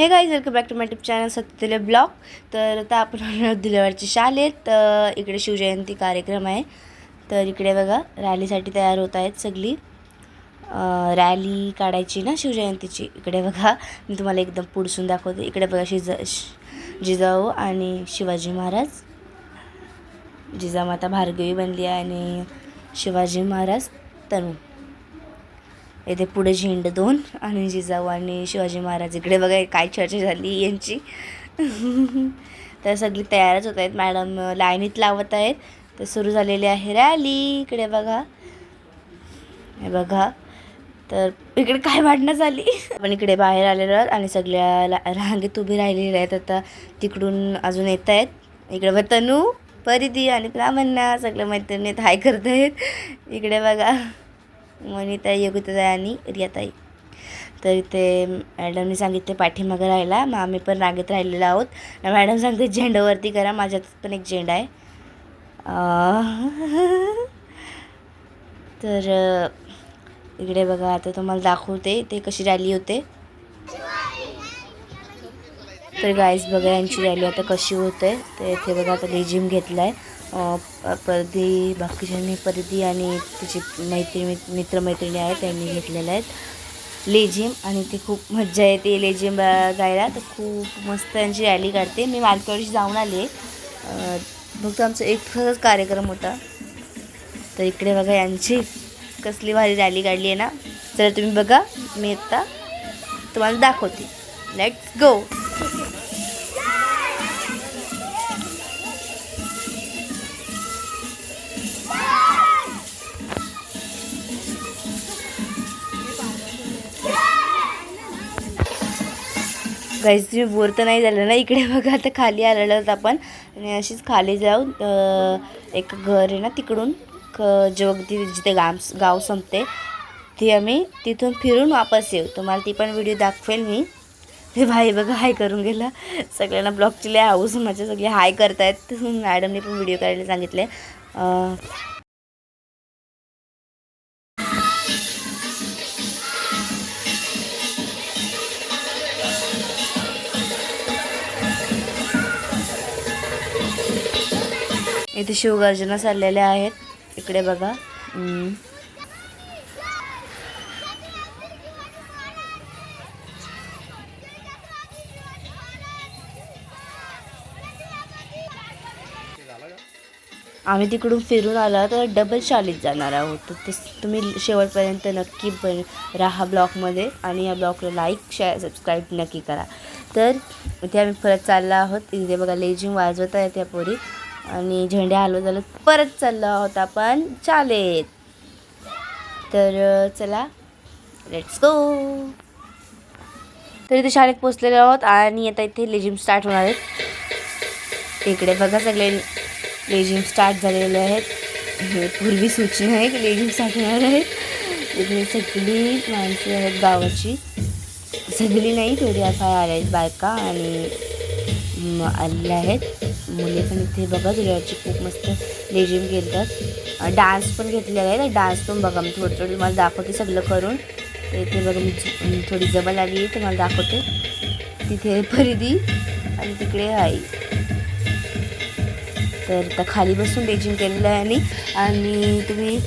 Hey guys welcome back to my YouTube channel सत्यले blog तर आता आपण आलो दिलेवाडची शाळेत. तर इकडे शिवजयंती कार्यक्रम आहे. तर इकडे बघा रॅलीसाठी तयार होत आहेत सगळी. रॅली काढायची ना शिवजयंतीची? इकडे बघा मी तुम्हाला एकदम पुढसून दाखवते. इकडे बघा शिजा जिजाऊ आणि शिवाजी महाराज. जिजामाता भार्गवी बनली आहे आणि शिवाजी महाराज तनू येथे पुढे झेंड दोन आणि जिजाऊ आणि शिवाजी महाराज इकडे बघा काय चर्चा झाली यांची. तर सगळी तयारच होत आहेत. मॅडम लाईनीत लावत आहेत. तर सुरू झालेली आहे रॅली इकडे बघा. हे बघा. तर इकडे काय वाढणं झाली? आपण इकडे बाहेर आलेलो आहोत आणि सगळ्या रांगेत उभी राहिलेली आहेत. आता तिकडून अजून येत आहेत. इकडे बघ तनू परिधी आणि प्रामाण्या सगळ्या मैत्रिणीत हाय करत आहेत इकडे बघा. मनिताई योगिताई आणि रियाताई. तर इथे मॅडमने सांगितले पाठीमागं राहायला मग आम्ही पण रांगेत राहिलेलो आहोत. मॅडम सांगते झेंडावरती करा माझ्यात पण एक झेंडा आहे. तर इकडे बघा आता तुम्हाला दाखवते ते कशी रॅली होते. तर गाईज बघा यांची रॅली आता कशी होते. तर इथे बघा आता लेझिम घेतला आहे परदी बाकीच्यांनी परदी आणि त्याची मैत्री मित्रमैत्रिणी आहेत त्यांनी घेतलेल्या आहेत. लेझिम आणि ती खूप मज्जा येते. लेझिम गायला तर खूप मस्त यांची रॅली काढते. मी मागच्या वर्षी जाऊन आले. फक्त आमचा एक खरंच कार्यक्रम होता. तर इकडे बघा यांची कसली भारी रॅली काढली आहे ना. तर तुम्ही बघा. मी आत्ता तुम्हाला दाखवते. लेट्स गो गाईज तुम्ही बोर तर नाही झालं ना इकडे बघा आता खाली आलेलो आहोत आपण. आणि अशीच खाली जाऊन एक घर आहे ना तिकडून क जोगदी जिथे गाम गाव संपते ती आम्ही तिथून फिरून वापस येऊ. तुम्हाला ती पण व्हिडिओ दाखवेल मी. ते भाई बघा हाय करून गेला. सगळ्यांना ब्लॉगची लय हाऊस माझे सगळे हाय करतायत. मॅडमने पण व्हिडिओ करायला सांगितले इथे शिवगर्जना चाललेल्या आहेत. इकडे बघा. आम्ही तिकडून फिरून आलो तर डबल शाळेत जाणार आहोत. तर तुम्ही शेवटपर्यंत नक्की बन राहा ब्लॉगमध्ये आणि या ब्लॉगला लाईक शेअर सबस्क्राईब नक्की करा. तर इथे आम्ही परत चाललो आहोत. इथे बघा लेझिम वाजवत आहे त्या पोरी आणि झेंडे हलवत हलवत परत चाललो आहोत आपण चालेत तर चला लेट्स गो तर इथे शाळेत पोचलेले आहोत आणि आता इथे लेझिम स्टार्ट होणार आहेत. इकडे बघा सगळे लेझिम स्टार्ट झालेले आहेत. हे पूर्वी सूचना आहे की लेझिम स्टार्ट होणार आहेत. इथे सगळी माणसं आहेत गावाची. सगळी नाही थोडी असा आल्या आहेत बायका आणि आलेल्या आहेत. मुले पण इथे बघा तुझ्यावरची खूप मस्त लेझिम घेतात डान्स पण घेतलेला आहे. डान्स पण बघा मी थोडं थोडं मला दाखवते सगळं करून. तर इथे बघा मी थोडी जबल आली आहे तर मला दाखवते. तिथे परिधी आणि तिकडे आई. तर आता खाली बसून रेजिम केलेलं आहे आणि आणि तुम्ही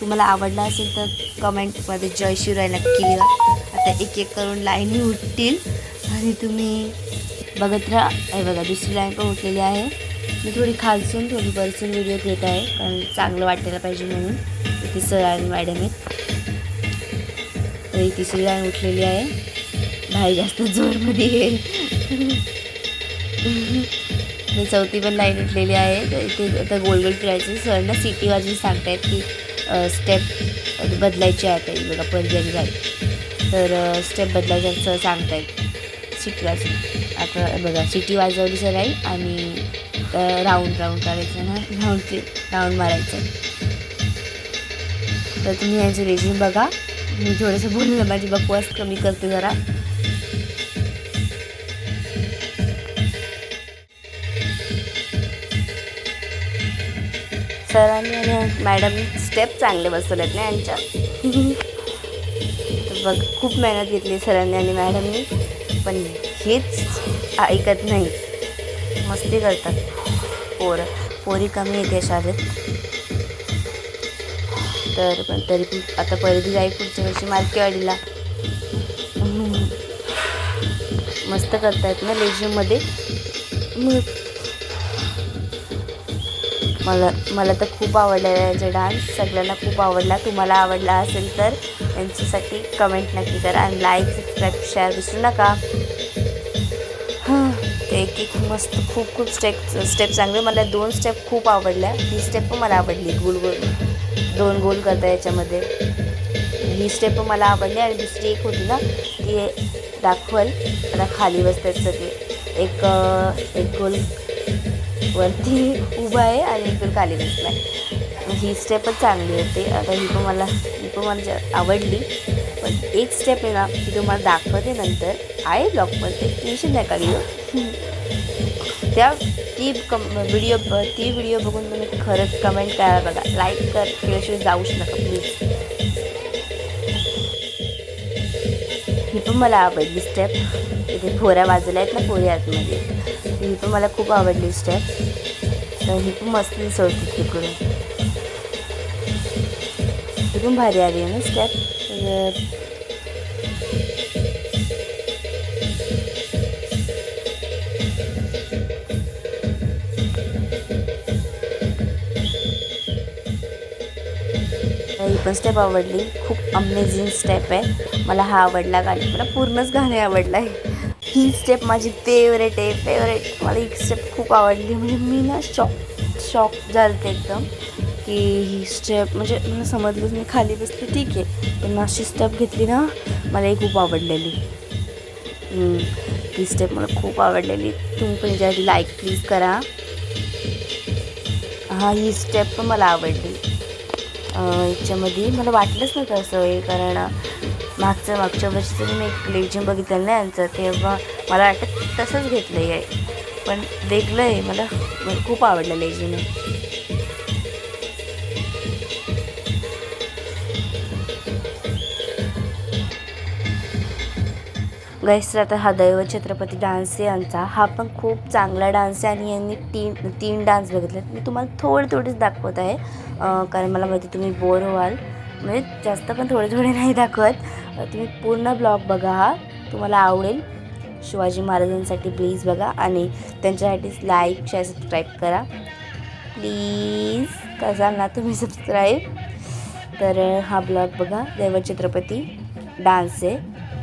तुम्हाला आवडला असेल तर कमेंटमध्ये जय शिवराय नक्की लिहा. आता एक एक करून लाईनी उठतील. आणि तुम्ही बघत राहा. हे बघा दुसरी लाईन पण उठलेली आहे. मी थोडी खालसून थोडी बरसून व्हिडिओ घेत आहे कारण चांगलं वाटायला पाहिजे म्हणून. इथे सर आणि मॅडम आहेत. तर ही तिसरी लाईन उठलेली आहे. भाई जास्त जोरमध्ये येईल. मी चौथी पण लाईन उठलेली आहे. तर इथे आता गोल गोल फिरायचं सरना सिटी वाजून सांगतायत की स्टेप बदलायची आहे आता. बघा पर्यंत जाईल तर स्टेप बदलायचं असं सांगतायत. सिटी वाजून आता बघा सिटी वाजवली सर आई आणि राऊंड राऊंड करायचं ना राऊंडचे राऊंड मारायचं. तर तुम्ही यांचं रेझिम बघा. मी थोडंसं बोललं माझी बकवास कमी करते जरा. सरांनी आणि मॅडम स्टेप चांगले बसवलेत ना यांच्या. बघ खूप मेहनत घेतली सरांनी आणि मॅडमनी पण हेच ऐकत नाही. मस्ती करतात. पोरं. पोरी कमी येते शाळेत. तर पण तरी पण आता परिधी जाईल पुढच्या वर्षी मार्केवाडीला मस्त करतायत ना लेझिममध्ये. मला मला तर खूप आवडला याचा डान्स. सगळ्यांना खूप आवडला. तुम्हाला आवडला असेल तर यांच्यासाठी कमेंट नक्की करा. आणि लाईक सबस्क्राईब शेअर विसरू नका. एक एक मस्त खूप खूप स्टेप स्टेप चांगले. मला दोन स्टेप खूप आवडल्या. ही स्टेप पण मला आवडली गोल गोल. दोन गोल करता याच्यामध्ये. ही स्टेप पण मला आवडली आणि दुसरी एक होती ना ती दाखवल. आता खाली बसतात ते एक एक गोल वरती उभा आहे आणि एक गोल खाली बसला आहे. ही स्टेपच चांगली होती. आता ही पण मला ही पण मला आवडली. पण एक स्टेप आहे ना ती तुम्हाला दाखवते नंतर. आहे ब्लॉगमध्ये टेन्शन नाही का घेऊ. त्या ती कम व्हिडिओ ती व्हिडिओ बघून तुम्ही खरंच कमेंट करा बघा. लाईक कर केल्याशिवाय जाऊच नका प्लीज ही पण मला आवडली स्टेप इथे फोऱ्या बाजूला आहेत ना फोऱ्या आतमध्ये. ही पण मला खूप आवडली स्टेप तर ही पण मस्त दिसवते तिकडून. ही पण भारी आली आहे ना स्टेप पण स्टेप आवडली. खूप अमेझिंग स्टेप आहे. मला हा आवडला गाणी. मला पूर्णच गाणे आवडलं आहे. ही स्टेप माझी फेवरेट आहे. फेवरेट मला ही स्टेप खूप आवडली. म्हणजे मी ना शॉक शॉक झालते एकदम की ही स्टेप म्हणजे मला समजलंच मी खाली बसली ठीक आहे. पण अशी स्टेप घेतली ना मला ही खूप आवडलेली. ही स्टेप मला खूप आवडलेली. तुम्ही पण ज्या लाईक प्लीज करा. हा ही स्टेप पण मला आवडली. याच्यामध्ये मला वाटलंच नव्हतं असं हे कारण मागचं मागच्या वर्षीचं मी एक लेझिम बघितलं ना यांचं तेव्हा मला वाटतं तसंच घेतलं आहे पण देखलं आहे मला खूप आवडलं लेझिम गाईस तर आता हा दैव छत्रपती डान्स यांचा. हा पण खूप चांगला डान्स आहे आणि यांनी तीन तीन डान्स बघितले. मी तुम्हाला थोडे थोडेच दाखवत आहे. कारण मला माहिती तुम्ही बोर व्हाल. म्हणजे जास्त पण थोडे थोडे नाही दाखवत. तुम्ही पूर्ण ब्लॉग बघा हा. तुम्हाला आवडेल. शिवाजी महाराजांसाठी प्लीज बघा आणि त्यांच्यासाठीच लाईक शेअर सबस्क्राईब करा. प्लीज कसाल ना तुम्ही सबस्क्राईब तर हा ब्लॉग बघा. दैव छत्रपती डान्स. आहे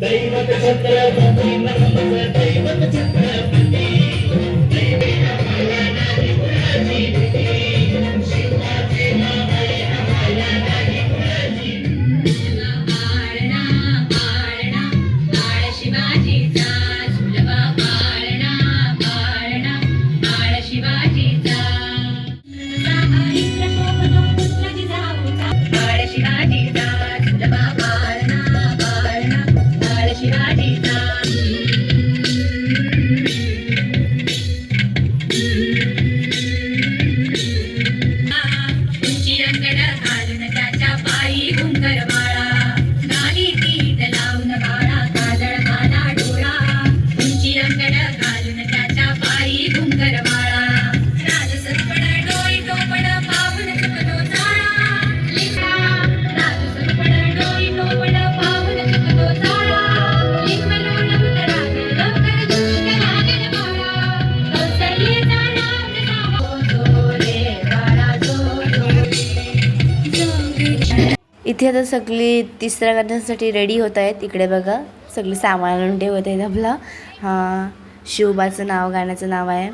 दैवत छत्रपती नमः आता सगळी तिसऱ्या गाण्यासाठी रेडी होत आहेत. इकडे बघा सगळी सामान आणून ठेवत आहेत आपला. हां शिवबाचं नाव गाण्याचं नाव आहे.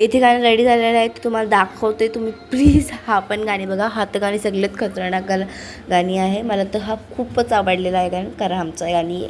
इथे गाणं रेडी झालेलं आहे ते तुम्हाला दाखवते तुम्ही. प्लीज हा पण गाणी बघा. हा तर गाणी सगळ्यात खतरनाक गाणी आहे. मला तर हा खूपच आवडलेला आहे गाणं कारण आमचं गाणी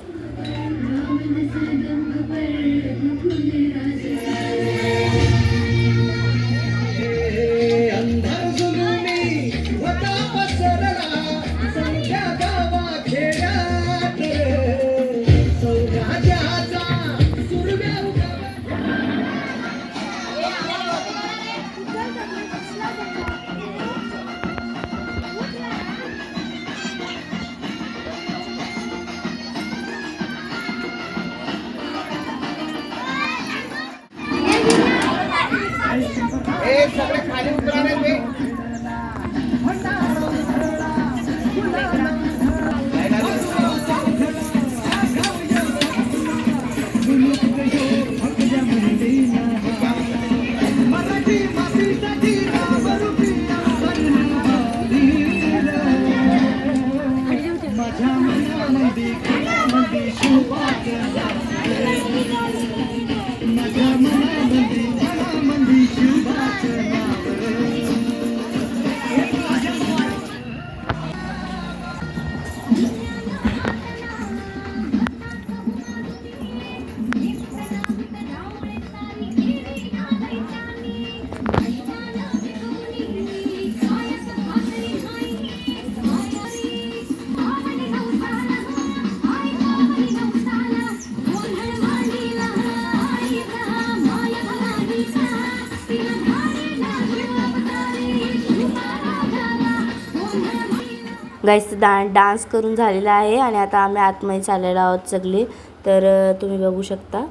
गाईस डा डान्स करून झालेला आहे आणि आता आम्ही आतमध्ये चाललेलो आहोत सगळे. तर तुम्ही बघू शकता.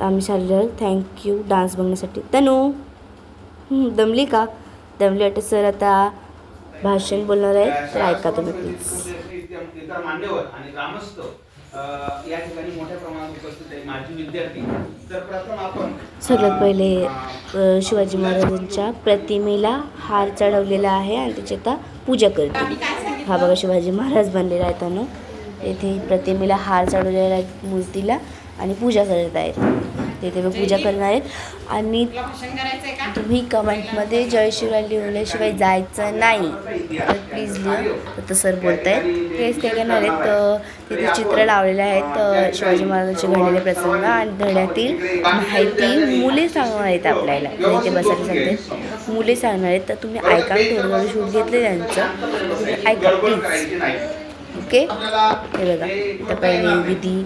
आम्ही चाललेलो आहोत. थँक्यू डान्स बघण्यासाठी. तनू! दमली का? दमली वाटत. सर आता भाषण बोलणार आहे तर ऐका तुम्ही प्लीज या ठिकाणी मोठ्या प्रमाणात उपस्थित आहे माजी विद्यार्थी. तर प्रथम आपण सगळ्यात पहिले शिवाजी महाराजांच्या प्रतिमेला हार चढवलेला आहे आणि त्याची आता पूजा करते. हा बघा शिवाजी महाराज बनलेला आहे त्यानं येथे प्रतिमेला हार चढवलेला आहे मूर्तीला आणि पूजा करत आहेत. तेथे मग पूजा करणार आहेत. आणि तुम्ही कमेंटमध्ये जय शिवराय लिहिल्याशिवाय जायचं नाही. तर प्लीज लिहा तर सर बोलत आहेत तेच ते करणार आहेत. तर तिथे चित्र लावलेले आहेत शिवाजी महाराजांचे घडलेले प्रसंग आणि धड्यातील माहिती मुले सांगणार आहेत आपल्याला. तर इथे बसायला सांगते. मुले सांगणार आहेत. तर तुम्ही ऐका थोडं थोडं शूट घेतले त्यांचं. तुम्ही ऐका प्लीज. ओके? हे बघा तर पहिले विधी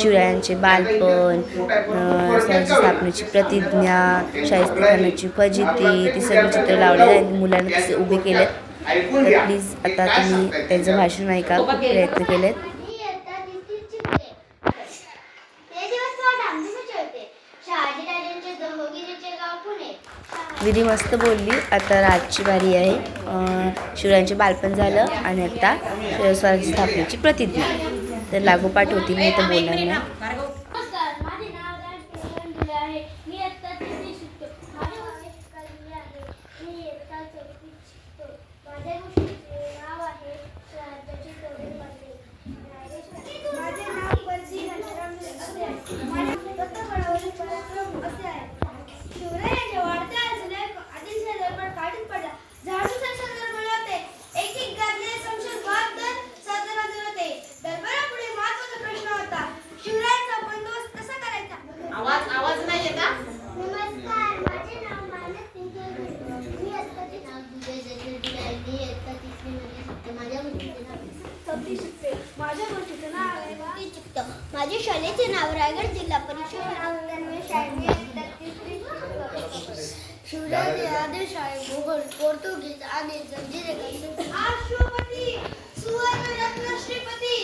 शिवरायांचे बालपण स्वराज्य स्थापनेची प्रतिज्ञा शाहिस्तेखानाची फजिती ती सगळी चित्र लावलेली आहेत मुलांना तसे उभे केलेत. तर प्लीज आता तुम्ही त्यांचं भाषण ऐका खूप प्रयत्न केलेत मी इयत्ता तिसरीत शिकते. ते दिवस फार धामधुमीचे होते. शहाजीराजांचे जहोगिरीचे गाव पुणे. विधी मस्त बोलली. आता राजची बारी आहे. शिवरायांचे बालपण झालं आणि आता स्वराज्य स्थापनेची प्रतिज्ञा. तर लागोपाठ होती मी इथं बोलणार नाही नमस्कार माझे नाव राज किरण दुले आहे मी इयत्ता तिसरीत शिकतो माझे वय कलमी आहे मी इयत्ता चौथीत शिकतो माझ्या गोष्टीचे नाव आहे स्वराज्याची तोरण बनले माझे नाव परसी घनश्याम असे आहे माझे दत्तगडावरील पराक्रम असे आहे शिवरायांच्या वाढत्या जुन्या आदिलशा दरबार काढून पडला झाडूचा संदर्भ मिळवते एक एक गाजले संशय बहात्तर सातारा होते दरबारापुढे महत्त्वाचा प्रश्न होता शिवरायांचा बंदोबस्त कसा करायचा आवाज आवाज नाही येता नमस्कार माझे नाव मानस पिंपळकर मी आत्ताचे नाव दुजय जयंती आहे मी इयत्ता तिसरीमध्ये शिकते माझ्या गोष्टीचे नाव चौथी शिकते माझ्या गोष्टीचं नाव आहे चौथी शिकतो माझे शाळेचे नाव रायगड जिल्हा परिषद अंगणवाडी शाळेत मी इयत्ता तिसरीत शिकतो शिवरायांचे आदेश आहे मोगल पोर्तुगीज आणि जंजिरे राष्ट्रपती सुवर्ण रत्न श्रीपती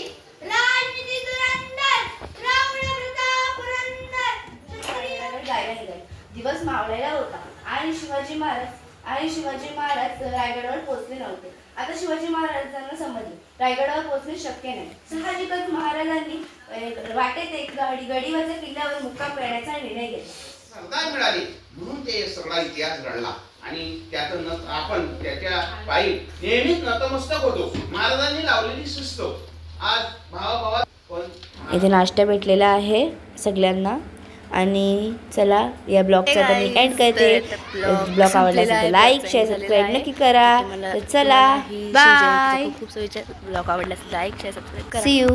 राजनीती धुरंधर रावण प्रताप पुरंदर क्षत्रिय दिवस मावळलेला होता. आणि शिवाजी महाराज आणि शिवाजी महाराज रायगडावर पोहोचले नव्हते. आता शिवाजी महाराजांना समजले. रायगडावर पोहोचणे शक्य नाही. साहजिकच महाराजांनी वाटेत एक गाडी गडीवरच्या किल्ल्यावर मुक्काम करण्याचा निर्णय घेतला. संघात मिळाली म्हणून ते सगळा इतिहास घडला. आणि त्याचं न आपण त्याच्या पायी नेहमीच नतमस्तक होतो. महाराजांनी लावलेली शिस्त. आज भावाभावात पण इथे नाश्ता भेटलेला आहे सगळ्यांना. आणि चला या ब्लॉगचा तर मी एंड करते. ब्लॉग आवडला असेल तर लाईक शेअर सबस्क्राईब नक्की करा. तर चला. बाय खूप खूप शुभेच्छा ब्लॉग आवडल्यास लाईक शेअर सबस्क्राईब करा. See you